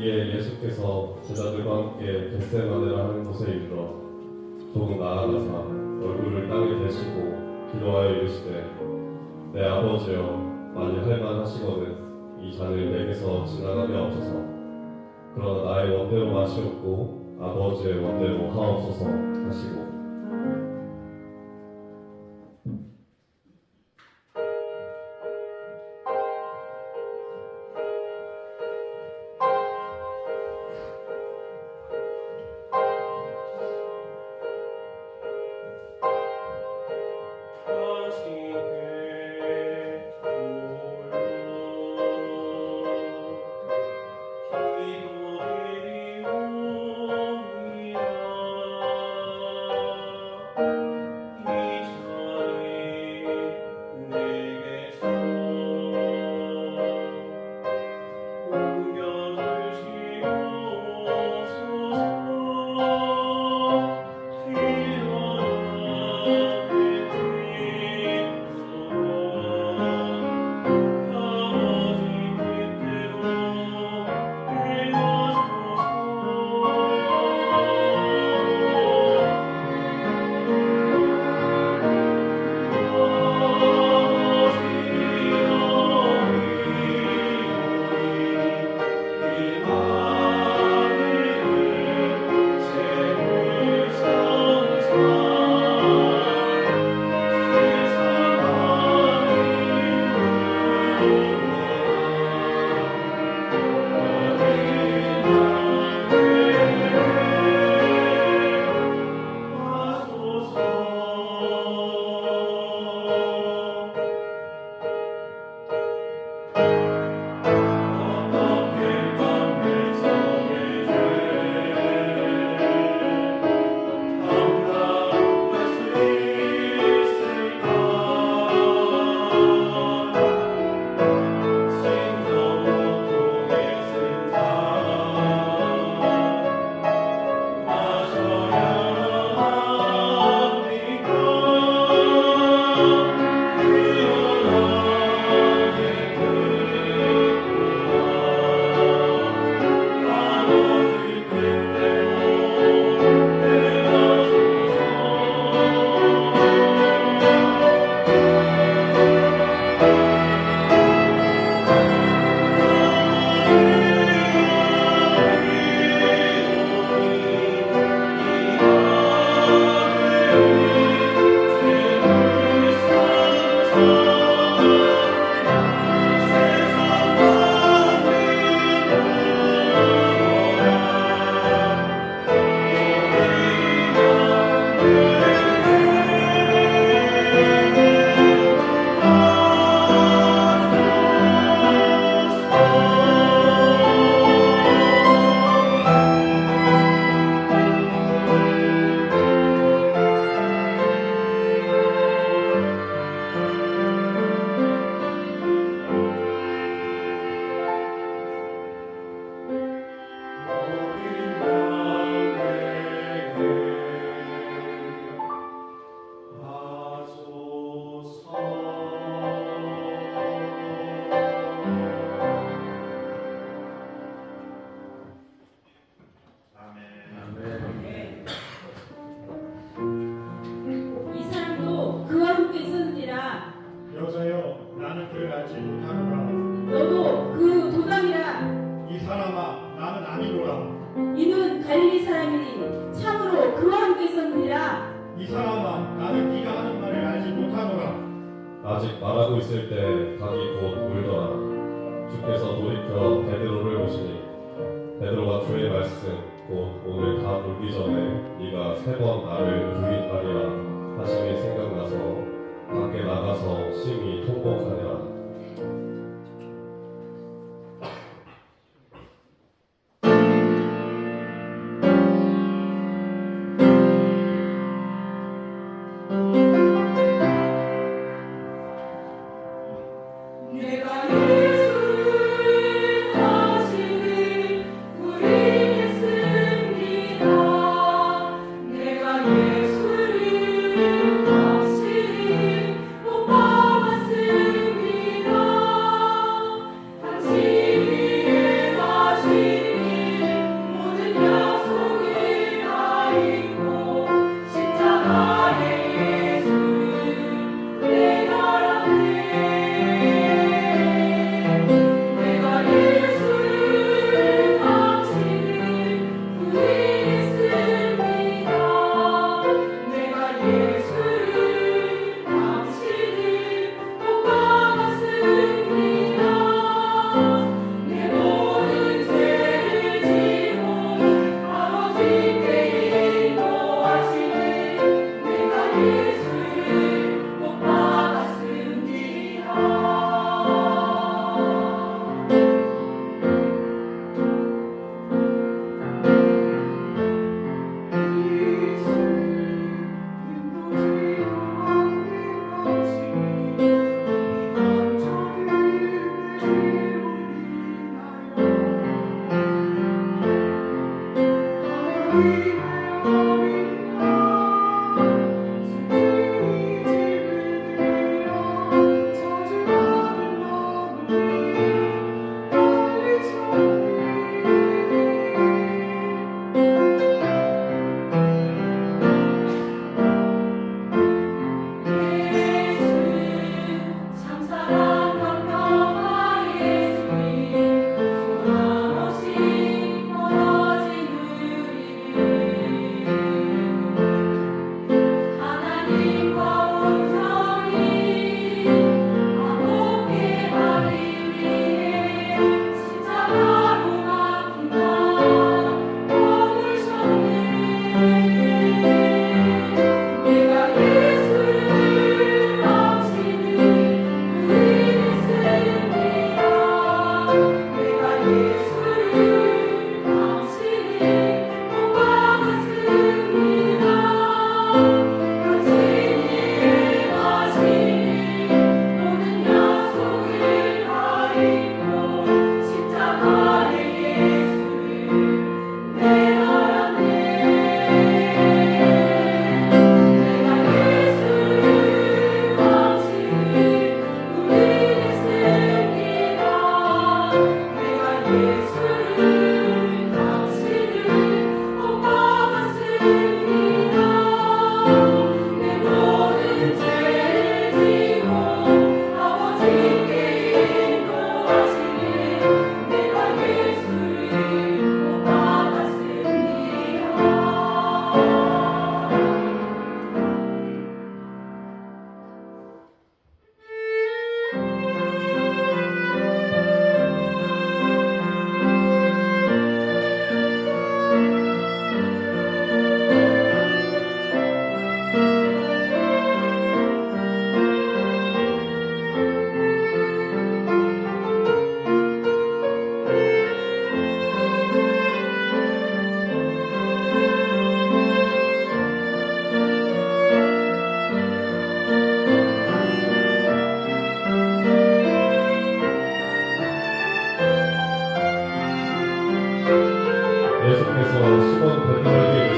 이에 예수께서 제자들과 함께 겟세마네라 하는 곳에 이르러 조금 나아가사 얼굴을 땅에 대시고 기도하여 이르시되 내 아버지여 만일 할만하시거든 이 잔을 내게서 지나가게 하옵소서. 그러나 나의 원대로 마시옵고 아버지의 원대로 하옵소서 하시고 전에 네가 세 번 나를 부인하리라. 하심이 생각나서 밖에 나가서 심히 통곡하니라 예수께서 수건 베드로에게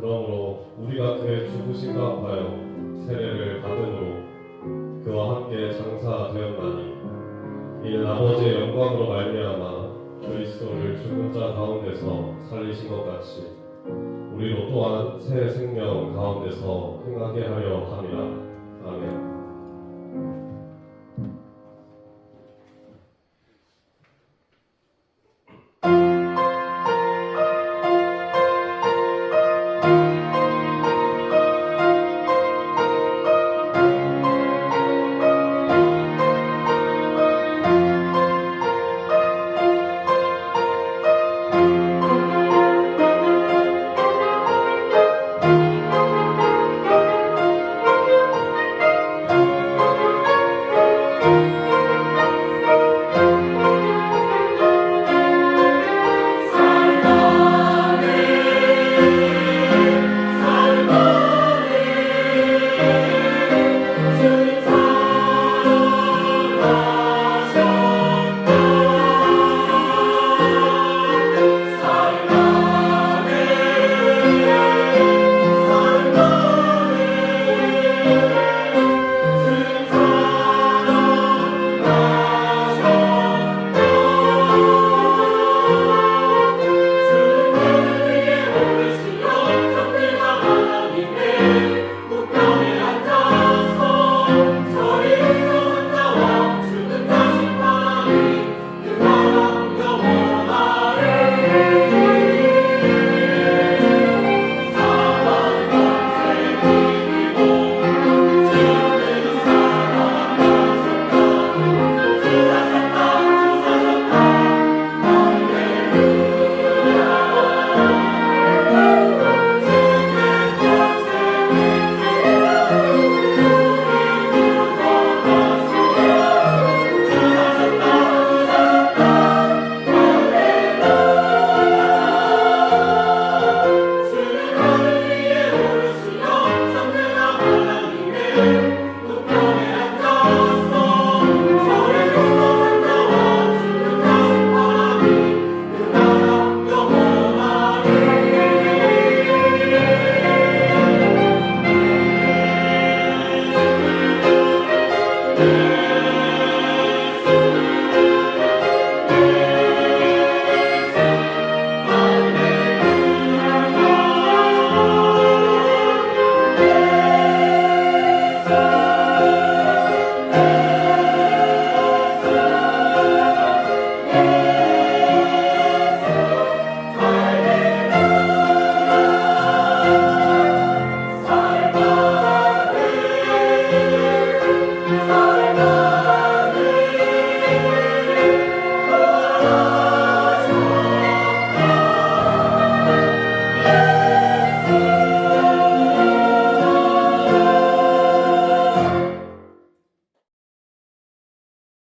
그러므로 우리가 그의 죽으신 가합하여 세례를 받음으로 그와 함께 장사되었나니. 이는 아버지의 영광으로 말미암아 그리스도를 죽은 자 가운데서 살리신 것 같이 우리로 또한 새 생명 가운데서 행하게 하려 함이라. 아멘.